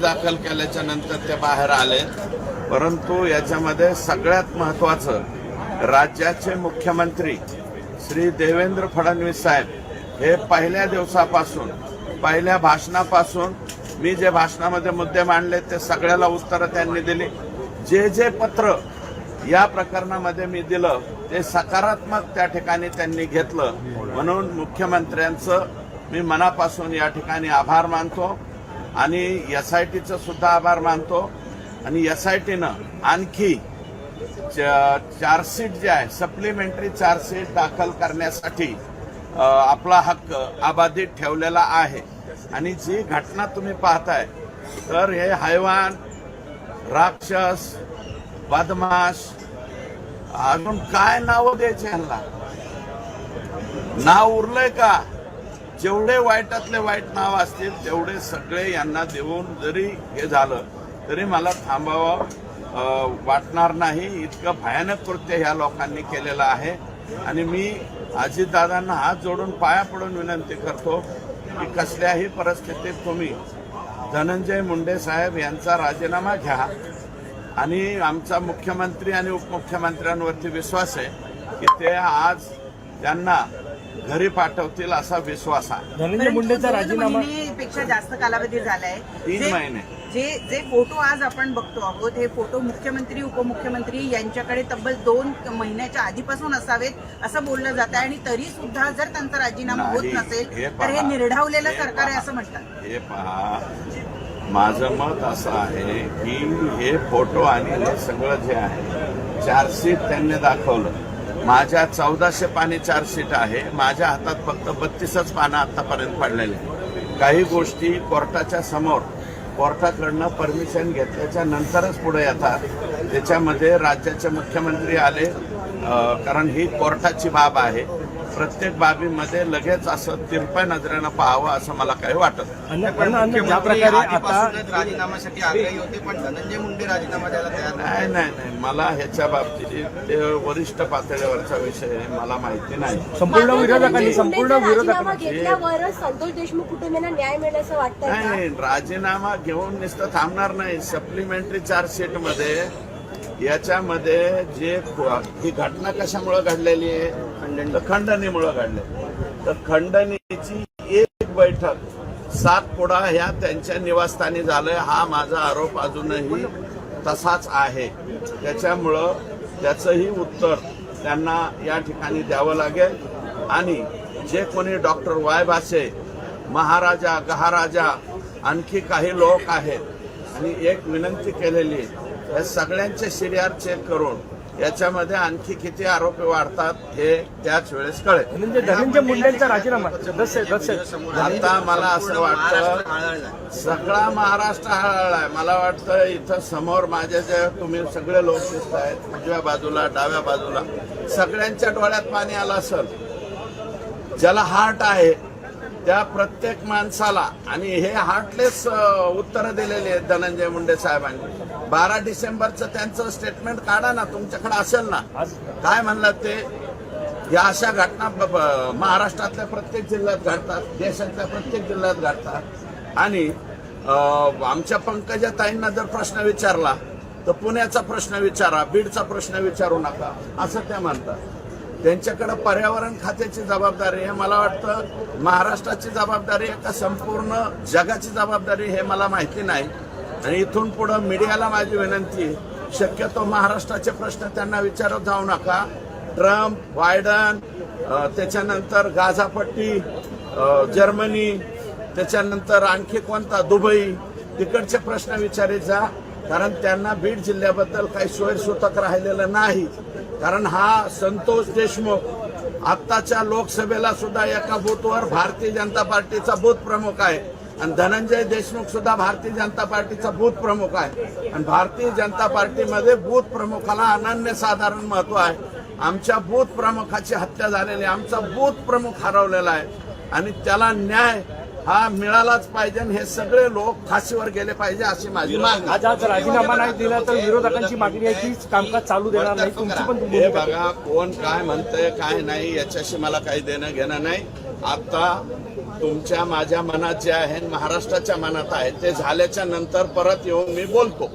दाखल केल्याच्यानंतर ते बाहेर आले. परंतु याच्यामध्ये सगळ्यात महत्वाचं राज्याचे मुख्यमंत्री श्री देवेंद्र फडणवीस साहेब हे पहिल्या दिवसापासून पहिल्या भाषणापासून मी जे भाषणामध्ये मुद्दे मांडले ते सगळ्याला उत्तरं त्यांनी दिली. जे जे पत्र या प्रकरणामध्ये मी दिलं ते सकारात्मक त्या ठिकाणी त्यांनी घेतलं. म्हणून मुख्यमंत्र्यांचं मी मनापासून या ठिकाणी आभार मानतो. आणि एस आय टीचं सुद्धा आभार मानतो. आणि एस आय टीनं आणखी च- चार्जशीट जे आहे सप्लिमेंटरी चार्जशीट दाखल करण्यासाठी आपला हक्क अबाधित ठेवलेला आहे. आणि जी घटना तुम्ही पाहताय तर हे हैवान राक्षस बदमाश अजून काय नावं द्यायचे ह्यांना? नाव उरलंय का? जेवढे वाईटातले वाईट नाव असतील तेवढे सगळे यांना देऊन जरी हे झालं तरी मला थांबावं वाटणार नाही. इतकं भयानक कृत्य ह्या लोकांनी केलेलं आहे. आणि मी अजितदादांना हात जोडून पाया पडून विनंती करतो की कसल्याही परिस्थितीत तुम्ही धनंजय मुंडे साहेब यांचा राजीनामा घ्या. आणि आमचा मुख्यमंत्री आणि उपमुख्यमंत्र्यांवरती विश्वास आहे की ते आज त्यांना घरी पाठवतील असा विश्वास आहे धनंजय मुंडेचा राजीनामा महिनेपेक्षा जास्त कालावधी झालाय तीन जे- महिने. जे जे फोटो आज आपण बघतो आहोत हे फोटो मुख्यमंत्री उपमुख्यमंत्री यांच्याकडे तब्बल दोन महिन्याच्या आधीपासून असावेत असं बोललं जात आहे आणि तरी सुद्धा जर त्यांचा राजीनामा होत नाही, नसेल तर हे पहा. निर्ढावलेलं हे सरकार आहे पहा. असं म्हणतात हे पहा माझं मत असं आहे की हे फोटो आणि हे सगळं जे आहे चार्जशीट त्यांनी दाखवलं माझ्या चौदाशे पाणी चार्जशीट आहे. माझ्या हातात फक्त बत्तीसच पानं आतापर्यंत पडलेले काही गोष्टी कोर्टाच्या समोर कोर्टाकडनं परमिशन घेतल्याच्या नंतरच पुढे येतात. त्याच्यामध्ये राज्याचे मुख्यमंत्री आले कारण ही कोर्टाची बाब आहे. प्रत्येक बाबीमध्ये लगेच असं तिरप्या नजरेनं पाहावं असं मला काही वाटत नाही. अन्न अन्न अन्न ज्या मुख्यमंत्री प्रकारे आता आधीपासूनच राजीनाम्यासाठी आग्रही होते पण धनंजय मुंडे राजीनामा द्यायला तयार. नाही. नाही नाही मला ह्याच्या बाबतीत ते वरिष्ठ पातळीवरचा विषय आहे मला माहिती नाही. संपूर्ण विरोधकांनी संपूर्ण राजीनामा विरोधकांनी घेतल्यावरच संतोष देशमुख कुटुंबियांना न्याय मिळेल असं वाटतंय नाही का? नाही राजीनामा घेऊन नुसतं थांबणार नाही. सप्लिमेंटरी चार्जशीटमध्ये याच्यामध्ये जे ही घटना कशामुळे घडलेली आहे? तर खंडणीमुळे घडली. तर खंडणीची एक बैठक सात पुढा ह्या त्यांच्या निवासस्थानी झालंय. हा माझा आरोप अजूनही तसाच आहे. त्याच्यामुळं त्याचंही उत्तर त्यांना या ठिकाणी द्यावं लागेल. आणि जे कोणी डॉक्टर वाय भासे महाराजा गहाराजा आणखी काही लोक आहेत आणि एक विनंती केलेली आहे या सगळ्यांचे सिरियार चेक करून याच्यामध्ये आणखी किती आरोपी वाढतात हे त्याच वेळेस कळेल. धनंजय मुंडेंचा राजीनामा आता मला असं वाटतं. सगळा महाराष्ट्र हळहळलाय मला वाटतं इथं समोर माझे जे तुम्ही सगळे लोक दिसत आहेत उजव्या बाजूला डाव्या बाजूला सगळ्यांच्या डोळ्यात पाणी आलं असेल. ज्याला हार्ट आहे त्या प्रत्येक माणसाला आणि हे हार्टलेस उत्तर दिलेली आहेत धनंजय मुंडे साहेबांनी. बारा डिसेंबरचं त्यांचं स्टेटमेंट काढा ना तुमच्याकडे असेल ना. काय म्हणलं ते? या अशा घटना ब- महाराष्ट्रातल्या प्रत्येक जिल्ह्यात घडतात देशातल्या प्रत्येक जिल्ह्यात घडतात. आणि आमच्या पंकजा ताईंना जर प्रश्न विचारला तर पुण्याचा प्रश्न विचारा बीडचा प्रश्न विचारू नका असं त्या म्हणतात. त्यांच्याकडे पर्यावरण खात्याची जबाबदारी हे मला वाटतं महाराष्ट्राची जबाबदारी आहे का संपूर्ण जगाची जबाबदारी हे मला माहिती नाही. आणि इथून पुढं मीडियाला माझी विनंती आहे, शक्यतो महाराष्ट्राचे प्रश्न त्यांना विचारत जाऊ नका. ट्रम्प बायडन त्याच्यानंतर गाझापट्टी जर्मनी त्याच्यानंतर आणखी कोणता दुबई तिकडचे प्रश्न विचारित जा. कारण त्यांना बीड जिल्ह्याबद्दल काही सोयीसूतक राहिलेलं नाही. कारण हा संतोष देशमुख आत्ताच्या लोकसभेला सुद्धा एका बूथवर भारतीय जनता पार्टीचा बूथ प्रमुख आहे. आणि धनंजय देशमुख सुद्धा भारतीय जनता पार्टीचा बूथ प्रमुख आहे. आणि भारतीय जनता पार्टीमध्ये बूथ प्रमुखाला अनन्यसाधारण महत्त्व आहे. आमच्या बूथ प्रमुखाची हत्या झालेली आहे आमचा बूथ प्रमुख हरवलेला आहे. आणि त्याला न्याय हा मिळालाच पाहिजे आणि हे सगळे लोक फाशीवर गेले पाहिजे अशी माझी मागणी. आज आज राजीनामा नाही दिला तर विरोधकांची मागणी आहे की कामकाज चालू देणार नाही. तुमची पण हे भूमिका आहे. बघा कोण काय म्हणतंय काय नाही याच्याशी मला काही देणं घेणं नाही. आता तुमच्या माझ्या मनात जे आहे महाराष्ट्राच्या मनात आहे ते झाल्याच्यानंतर परत येऊन मी बोलतो.